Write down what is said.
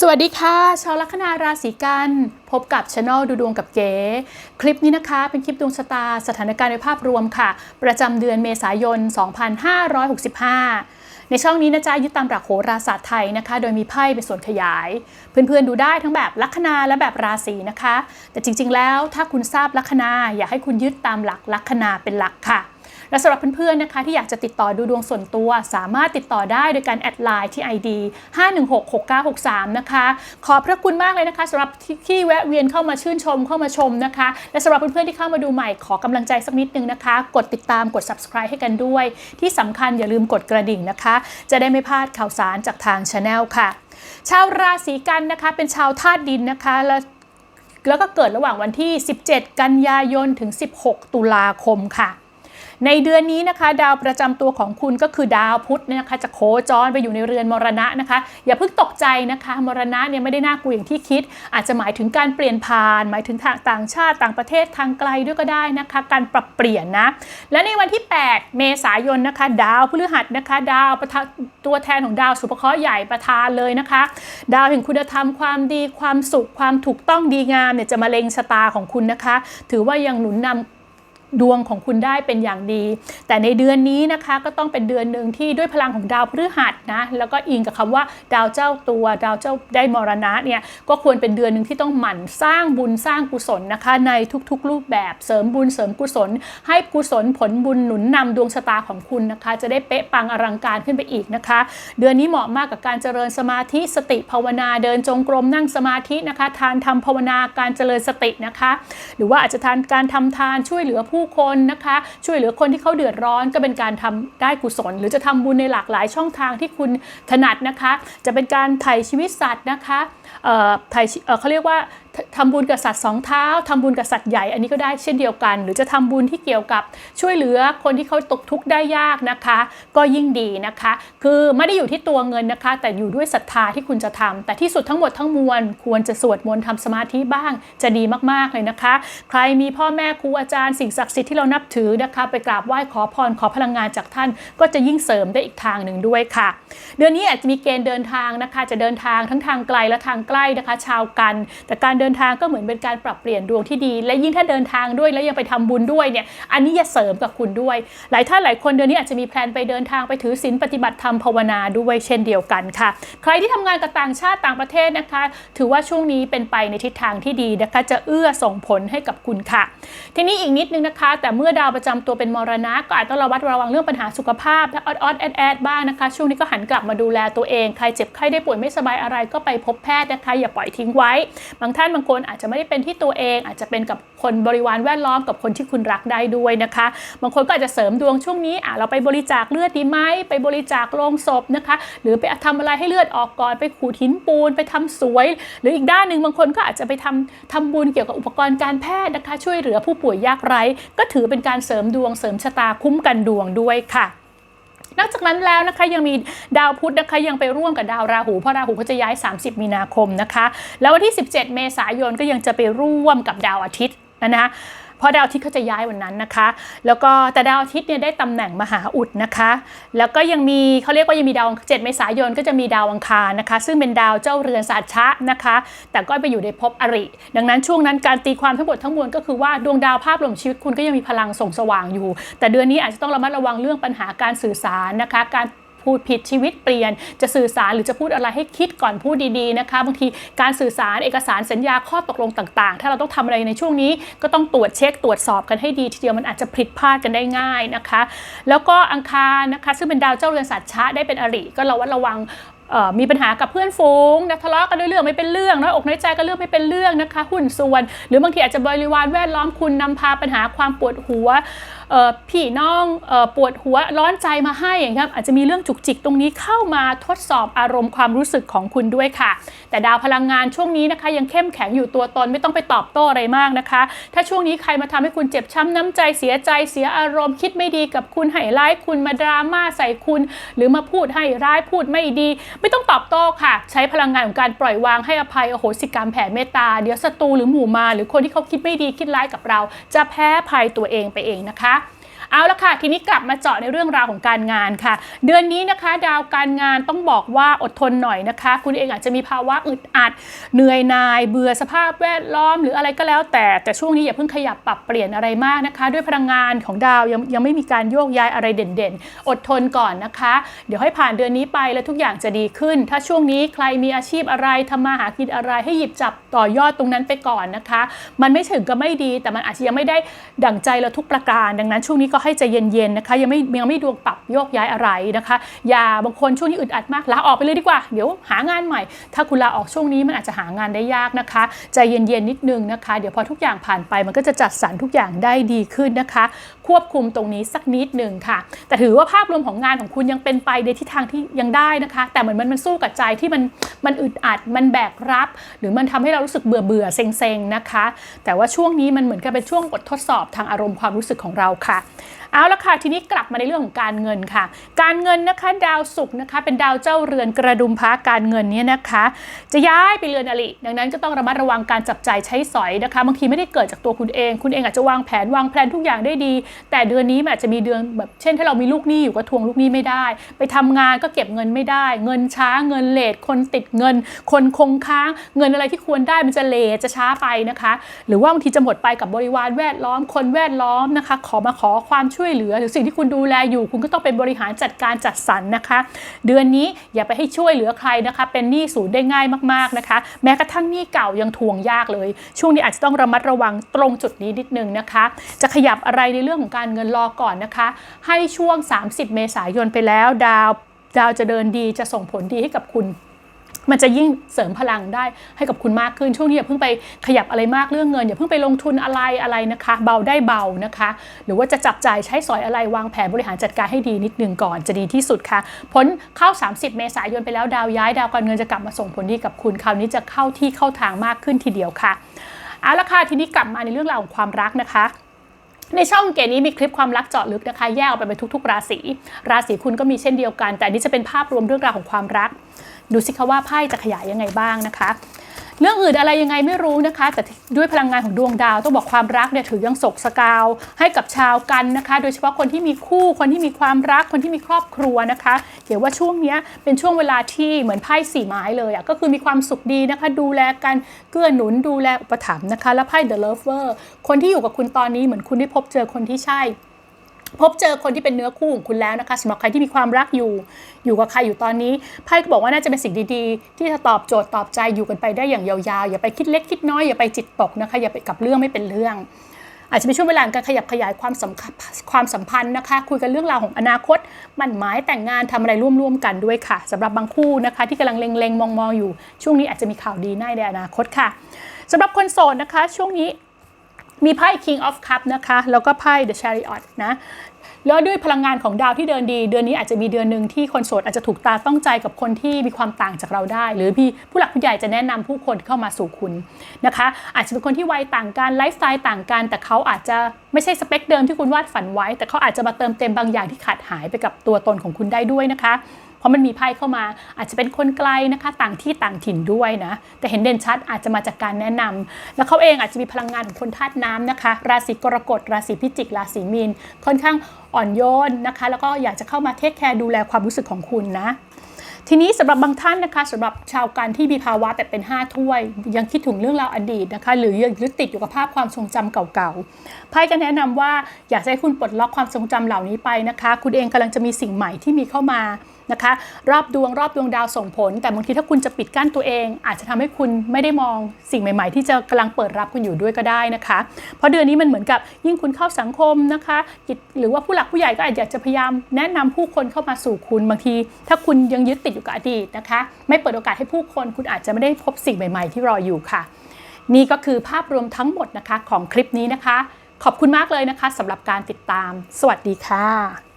สวัสดีค่ะชาวลัคนาราศีกันพบกับช anel ดูดวงกับเก๋คลิปนี้นะคะเป็นคลิปดวงชะตาสถานการณ์ในภาพรวมค่ะ ประจำเดือนเมษายน 2565 ในช่องนี้นะจ๊ะยึดตามหลักโหราศาสตร์ไทยนะคะ โดยมีไพ่เป็นส่วนขยาย เพื่อนๆดูได้ทั้งแบบลัคนาและแบบราศีนะคะ แต่จริงๆแล้วถ้าคุณทราบลัคนาอยากให้คุณยึดตามหลักลัคนาเป็นหลักค่ะ และสำหรับเพื่อนๆนะคะที่อยากจะติดต่อดูดวงส่วนตัว สามารถติดต่อได้โดยการแอดไลน์ที่ ID 5166963 นะคะ ขอบพระคุณมากเลยนะคะสำหรับที่ที่แวะเวียนเข้ามาชื่นชมเข้ามาชมนะคะ และสำหรับเพื่อนๆที่เข้ามาดูใหม่ขอกำลังใจสักนิดนึงนะคะ กดติดตามกด subscribe ให้กันด้วย ที่สำคัญอย่าลืมกดกระดิ่งนะคะ จะได้ไม่พลาดข่าวสารจากทาง Channel ค่ะ ชาวราศีกันนะคะเป็นชาวธาตุดินนะคะและแล้วก็เกิดระหว่างวันที่ 17 กันยายน ถึง 16 ตุลาคมค่ะ ในเดือนนี้นะคะ ดาวประจำตัวของคุณก็คือดาวพุธเนี่ยนะคะ จะโคจรไปอยู่ในเรือนมรณะนะคะ อย่าเพิ่งตกใจนะคะ มรณะเนี่ยไม่ได้น่ากลัวอย่างที่คิด อาจจะหมายถึงการเปลี่ยนผ่าน หมายถึงทางต่างชาติต่างประเทศทางไกลด้วยก็ได้นะคะ การปรับเปลี่ยนนะ และในวันที่ 8 เมษายนนะคะ ดาวพฤหัสนะคะ ดาวประตัวแทนของดาวสุภเคราะห์ใหญ่ประทานเลยนะคะ ดาวแห่งคุณธรรมความดีความสุขความถูกต้องดีงามเนี่ยจะมาเล็งชะตาของคุณนะคะ ถือว่ายังหนุนนำ ดวงของคุณได้เป็นอย่างดี แต่ในเดือนนี้นะคะก็ต้องเป็นเดือนหนึ่งที่ด้วยพลังของดาวพฤหัสนะแล้วก็อิงกับคำว่าดาวเจ้าตัวดาวเจ้าได้มรณะเนี่ยก็ควรเป็นเดือนหนึ่งที่ต้องหมั่นสร้างบุญสร้างกุศลนะคะ ในทุกๆ รูปแบบเสริมบุญเสริมกุศล ให้กุศลผลบุญหนุนนำดวงชะตาของคุณนะคะ จะได้เป๊ะปังอลังการขึ้นไปอีกนะคะ เดือนนี้เหมาะมากกับการเจริญสมาธิสติภาวนาเดินจงกรมนั่งสมาธินะคะ ทานทำภาวนาการเจริญสตินะคะ หรือว่าอาจจะทานการทำทานช่วยเหลือผู้คนนะคะ ช่วยเหลือคนที่เขาเดือดร้อนก็เป็นการทำได้กุศล หรือจะทำบุญในหลากหลายช่องทางที่คุณถนัดนะคะ จะเป็นการไถ่ชีวิตสัตว์นะคะเอ่อไถ่เขาเรียกว่า ทำบุญกับสัตว์สองเท้าทำบุญกับสัตว์ใหญ่อันนี้ก็ได้เช่นเดียวกัน หรือจะทำบุญที่เกี่ยวกับช่วยเหลือคนที่เขาตกทุกข์ได้ยากนะคะ ก็ยิ่งดีนะคะ คือไม่ได้อยู่ที่ตัวเงินนะคะ แต่อยู่ด้วยศรัทธาที่คุณจะทำแต่ที่สุดทั้งหมดทั้งมวลควรจะสวดมนต์ทำสมาธิบ้าง จะดีมากๆเลยนะคะ ใครมีพ่อแม่ครูอาจารย์สิ่งศักดิ์สิทธิ์ที่เรานับถือนะคะ ไปกราบไหว้ขอพรขอพลังงานจากท่าน ก็จะยิ่งเสริมได้อีกทางหนึ่งด้วยค่ะ เดือนนี้อาจจะมีเกณฑ์เดินทางนะคะ จะเดินทางทั้งทางไกลและทางใกล้นะคะ ชาวกันแต่การเดินทางก็เหมือนเป็นการปรับเปลี่ยนดวงที่ดี และยิ่งถ้าเดินทางด้วยแล้วยังไปทำบุญด้วยเนี่ยอันนี้จะเสริมกับคุณด้วย หลายท่านหลายคนเดือนนี้อาจจะมีแพลนไปเดินทางไปถือศีลปฏิบัติธรรมภาวนาด้วยเช่นเดียวกันค่ะ ใครที่ทำงานกับต่างชาติต่างประเทศนะคะ ถือว่าช่วงนี้เป็นไปในทิศทางที่ดีนะคะ จะเอื้อส่งผลให้กับคุณค่ะ ทีนี้อีกนิดนึงนะคะ แต่เมื่อดาวประจำตัวเป็นมรณะก็อาจต้องระวัดระวังเรื่องปัญหาสุขภาพถ้าออดออดแอดแอดบ้างนะคะ ช่วงนี้ก็หันกลับมาดูแลตัวเอง ใครเจ็บไข้ได้ป่วยไม่สบายอะไรก็ไปพบแพทย์นะคะ อย่าปล่อยทิ้งไว้ บางท่านบางคนอาจจะไม่ได้เป็นที่ตัวเอง อาจจะเป็นกับคนบริวารแวดล้อมกับคนที่คุณรักได้ด้วยนะคะ บางคนก็อาจจะเสริมดวงช่วงนี้อะเราไปบริจาคเลือดดีไหมไปบริจาคโลงศพนะคะ หรือไปทำอะไรให้เลือดออกก่อนไปขูดหินปูน ไปทำสวย หรืออีกด้านหนึ่งบางคนก็อาจจะไปทำทำบุญเกี่ยวกับอุปกรณ์การแพทย์นะคะ ช่วยเหลือผู้ป่วยยากไร้ ก็ถือเป็นการเสริมดวงเสริมชะตาคุ้มกันดวงด้วยค่ะ นอกจากนั้นแล้วนะคะยังมีดาวพุธนะคะยังไปร่วมกับดาวราหูเพราะราหูเขาจะย้าย 30 มีนาคมนะคะ แล้ววันที่ 17 เมษายนก็ยังจะไปร่วมกับดาวอาทิตย์นะคะ เพราะดาวอาทิตย์เขาจะย้ายวันนั้นนะคะ แล้วก็แต่ดาวอาทิตย์เนี่ยได้ตำแหน่งมหาอุดนะคะ แล้วก็ยังมีเขาเรียกว่ายังมีดาว7เมษายนก็จะมีดาวอังคารนะคะ ซึ่งเป็นดาวเจ้าเรือนสัตชะนะคะ แต่ก็ไปอยู่ในภพอริ ดังนั้นช่วงนั้นการตีความทั้งหมดทั้งมวลก็คือว่าดวงดาวภาพรวมชีวิตคุณก็ยังมีพลังส่องสว่างอยู่ แต่เดือนนี้อาจจะต้องระมัดระวังเรื่องปัญหาการสื่อสารนะคะ การ พูดผิดชีวิตเปลี่ยน จะสื่อสารหรือจะพูดอะไรให้คิดก่อนพูดดีๆนะคะบางทีการสื่อสารเอกสารสัญญาข้อตกลงต่างๆ ถ้าเราต้องทำอะไรในช่วงนี้ก็ต้องตรวจเช็คตรวจสอบกันให้ดีทีเดียวมันอาจจะผิดพลาดกันได้ง่ายนะคะ แล้วก็อังคารนะคะซึ่งเป็นดาวเจ้าเรือนสัตว์ชะได้เป็นอริก็ระวัดระวังมีปัญหากับเพื่อนฝูงนะทะเลาะกันด้วยเรื่องไม่เป็นเรื่องน้อยอกน้อยใจกันเรื่องไม่เป็นเรื่องนะคะ หุ้นส่วน หรือบางทีอาจจะบริวารแวดล้อมคุณนำพาปัญหาความปวดหัว พี่น้องออปวดหัวร้อนใจมาให้อย่างเงี้ยอาจจะมีเรื่องจุกจิกตรงนี้เข้ามาทดสอบอารมณ์ความรู้สึกของคุณด้วยค่ะ แต่ดาวพลังงานช่วงนี้นะคะ ยังเข้มแข็งอยู่ตัวตนไม่ต้องไปตอบโต้อะไรมากนะคะ ถ้าช่วงนี้ใครมาทำให้คุณเจ็บช้ำน้ำใจเสียใจเสียอารมณ์คิดไม่ดีกับคุณให้ร้ายคุณมาดราม่าใส่คุณ หรือมาพูดให้ร้ายพูดไม่ดี ไม่ต้องตอบโต้ค่ะ ใช้พลังงานของการปล่อยวางให้อภัยโอโหสิกรรมแผ่เมตตาเดี๋ยวศัตรูหรือหมู่มา หรือคนที่เขาคิดไม่ดีคิดร้ายกับเรา จะแพ้ภัยตัวเองไปเองนะคะ เอาละค่ะ ทีนี้กลับมาเจาะในเรื่องราวของการงานค่ะ เดือนนี้นะคะ ดาวการงานต้องบอกว่าอดทนหน่อยนะคะ คุณเองอาจจะมีภาวะอึดอัด เหนื่อยนาย เบื่อสภาพแวดล้อม หรืออะไรก็แล้วแต่แต่ช่วงนี้อย่าเพิ่งขยับปรับเปลี่ยนอะไรมากนะคะ ด้วยพลังงานของดาวยังยังไม่มีการโยกย้ายอะไรเด่นๆ อดทนก่อนนะคะ เดี๋ยวให้ผ่านเดือนนี้ไปแล้วทุกอย่างจะดีขึ้น ถ้าช่วงนี้ใครมีอาชีพอะไรทำมาหากินอะไรให้หยิบจับต่อยอดตรงนั้นไปก่อนนะคะ มันไม่ถึงก็ไม่ดีแต่มันอาจจะยังไม่ได้ดั่งใจเราทุกประการ ดังนั้นช่วงนี้ก็ให้ใจเย็นๆนะคะยังไม่ยังไม่ดวงปรับโยกย้ายอะไรนะคะ อย่าบางคนช่วงนี้อึดอัดมากลาออกไปเลยดีกว่าเดี๋ยวหางานใหม่ ถ้าคุณลาออกช่วงนี้มันอาจจะหางานได้ยากนะคะ ใจเย็นๆนิดนึงนะคะ เดี๋ยวพอทุกอย่างผ่านไปมันก็จะจัดสรรทุกอย่างได้ดีขึ้นนะคะ ควบคุมตรงนี้สักนิดหนึ่งค่ะ แต่ถือว่าภาพรวมของงานของคุณยังเป็นไปในทิศทางที่ยังได้นะคะ แต่เหมือนมันมันสู้กับใจที่มันมันอึดอัดมันแบกรับ หรือมันทำให้เรารู้สึกเบื่อเบื่อเซ็งๆนะคะ แต่ว่าช่วงนี้มันเหมือนกับเป็นช่วงบททดสอบทางอารมณ์ความรู้สึกของเราค่ะ เอาละค่ะทีนี้กลับมาในเรื่องของการเงินค่ะ การเงินนะคะดาวศุกร์นะคะ เป็นดาวเจ้าเรือนกระดุมพระการเงินเนี่ยนะคะ จะย้ายไปเรือนอริดังนั้นก็ต้องระมัดระวังการจับจ่ายใช้สอยนะคะบางทีไม่ได้เกิดจากตัวคุณเอง คุณเองอาจจะวางแผนวางแผนทุกอย่างได้ดี แต่เดือนนี้มันอาจจะมีเดือนแบบเช่นถ้าเรามีลูกหนี้อยู่ก็ทวงลูกหนี้ไม่ได้ ไปทำงานก็เก็บเงินไม่ได้ เงินช้าเงินเลทคนติดเงิน คนคงค้าง เงินอะไรที่ควรได้มันจะเลทจะช้าไปนะคะ หรือว่าบางทีจะหมดไปกับบริวารแวดล้อมคนแวดล้อมนะคะ ขอมาขอความช่วยเหลือ หรือสิ่งที่คุณดูแลอยู่ คุณก็ต้องเป็นบริหารจัดการจัดสรรนะคะ เดือนนี้อย่าไปให้ช่วยเหลือใครนะคะ เป็นหนี้ศูนย์ได้ง่ายมากๆนะคะ แม้กระทั่งหนี้เก่ายังทวงยากเลย ช่วงนี้อาจจะต้องระมัดระวังตรงจุดนี้นิดนึงนะคะ จะขยับอะไรในเรื่องของการเงินรอก่อนนะคะ ให้ช่วง 30 เมษายนไปแล้วดาวดาวจะเดินดีจะส่งผลดีให้กับคุณ มันจะยิ่งเสริมพลังได้ให้กับคุณมากขึ้น ช่วงนี้อย่าเพิ่งไปขยับอะไรมากเรื่องเงิน อย่าเพิ่งไปลงทุนอะไรอะไรนะคะ เบาได้เบานะคะ หรือว่าจะจับจ่ายใช้สอยอะไรวางแผนบริหารจัดการให้ดีนิดนึงก่อนจะดีที่สุดค่ะ ผลเข้า 30 เมษายนไปแล้วดาวย้ายดาวการเงินจะกลับมาส่งผลดีกับคุณคราวนี้จะเข้าที่เข้าทางมากขึ้นทีเดียวค่ะเอาละค่ะทีนี้กลับมาในเรื่องราวของความรักนะคะ ในช่องเกณฑ์นี้มีคลิปความรักเจาะลึกนะคะแยกออกไปเป็นทุก ๆ ราศีราศีคุณก็มีเช่นเดียวกัน แต่นนี้จะเป็นภาพรวมเรื่องราวของความรัก ดูสิคะว่าไพ่จะขยายยังไงบ้างนะคะ เรื่องอื่นอะไรยังไงไม่รู้นะคะ แต่ด้วยพลังงานของดวงดาวต้องบอกความรักเนี่ยถือยังศกสกาว ให้กับชาวกันนะคะ โดยเฉพาะคนที่มีคู่คนที่มีความรักคนที่มีครอบครัวนะคะเดี๋ยวว่าช่วงนี้เป็นช่วงเวลาที่เหมือนไพ่สี่ไม้เลยอะ่ะก็คือมีความสุขดีนะคะ ดูแลกันเกื้อหนุนดูแลอุปถัมภ์นะคะ แล้วไพ่ The Lover คนที่อยู่กับคุณตอนนี้เหมือนคุณได้พบเจอคนที่ใช่ พบเจอคนที่เป็นเนื้อคู่ของคุณแล้วนะคะสำหรับใครที่มีความรักอยู่ อยู่กับใครอยู่ตอนนี้ไพ่ก็บอกว่าน่าจะเป็นสิ่งดีๆ ที่จะตอบโจทย์ตอบใจอยู่กันไปได้อย่างยาวๆ อย่าไปคิดเล็กคิดน้อยอย่าไปจิตตกนะคะอย่าไปกับเรื่องไม่เป็นเรื่อง อาจจะเป็นช่วงเวลาการขยับขยายความสัมพันธ์ความสัมพันธ์นะคะ คุยกันเรื่องราวของอนาคตมั่นหมายแต่งงานทำอะไรร่วมๆกันด้วยค่ะสำหรับบางคู่นะคะ ที่กำลังเล็งๆมองๆอยู่ ช่วงนี้อาจจะมีข่าวดีในในอนาคตค่ะสำหรับคนโสดนะคะ ช่วงนี้ มีไพ่ King of Cup นะคะ แล้วก็ไพ่ The Chariot นะแล้วด้วยพลังงานของดาวที่เดินดี เดือนนี้อาจจะมีเดือนหนึ่งที่คนโสดอาจจะถูกตาต้องใจกับคนที่มีความต่างจากเราได้ หรือพี่ผู้หลักผู้ใหญ่จะแนะนำผู้คนเข้ามาสู่คุณนะคะ อาจจะเป็นคนที่วัยต่างกันไลฟ์สไตล์ต่างกัน แต่เขาอาจจะไม่ใช่สเปคเดิมที่คุณวาดฝันไว้ แต่เขาอาจจะมาเติมเต็มบางอย่างที่ขาดหายไปกับตัวตนของคุณได้ด้วยนะคะ เพราะมันมีไพ่เข้ามาอาจจะเป็นคนไกลนะคะ ต่างที่ต่างถิ่นด้วยนะ แต่เห็นเด่นชัดอาจจะมาจากการแนะนำแล้วเขาเองอาจจะมีพลังงานของคนธาตุน้ำนะคะ ราศีกรกฎ ราศีพิจิก ราศีมีน ค่อนข้างอ่อนโยนนะคะ แล้วก็อยากจะเข้ามาเทคแคร์ดูแลความรู้สึกของคุณนะทีนี้สำหรับบางท่านนะคะสำหรับชาวกันที่มีภาวะแบบเป็น 5 ถ้วย ยังคิดถึงเรื่องราวอดีตนะคะหรือยังยึดติดอยู่กับภาพความทรงจำเก่าๆไพ่ก็แนะนำว่าอยากให้คุณปลดล็อกความทรงจำเหล่านี้ไปนะคะ คุณเองกำลังจะมีสิ่งใหม่ที่มีเข้ามา นะคะ รอบดวงรอบดวงดาวส่งผล แต่บางทีถ้าคุณจะปิดกั้นตัวเอง อาจจะทำให้คุณไม่ได้มองสิ่งใหม่ ๆ ที่จะกำลังเปิดรับคุณอยู่ด้วยก็ได้นะคะ เพราะเดือนนี้มันเหมือนกับยิ่งคุณเข้าสังคมนะคะกิจหรือว่าผู้หลักผู้ใหญ่ก็อาจจะพยายามแนะนำผู้คนเข้ามาสู่คุณบางที ถ้าคุณยังยึดติดอยู่กับอดีตนะคะ ไม่เปิดโอกาสให้ผู้คนคุณอาจจะไม่ได้พบสิ่งใหม่ๆ ที่รออยู่ค่ะ นี่ก็คือภาพรวมทั้งหมดนะคะของคลิปนี้นะคะ ขอบคุณมากเลยนะคะสำหรับการติดตาม สวัสดีค่ะ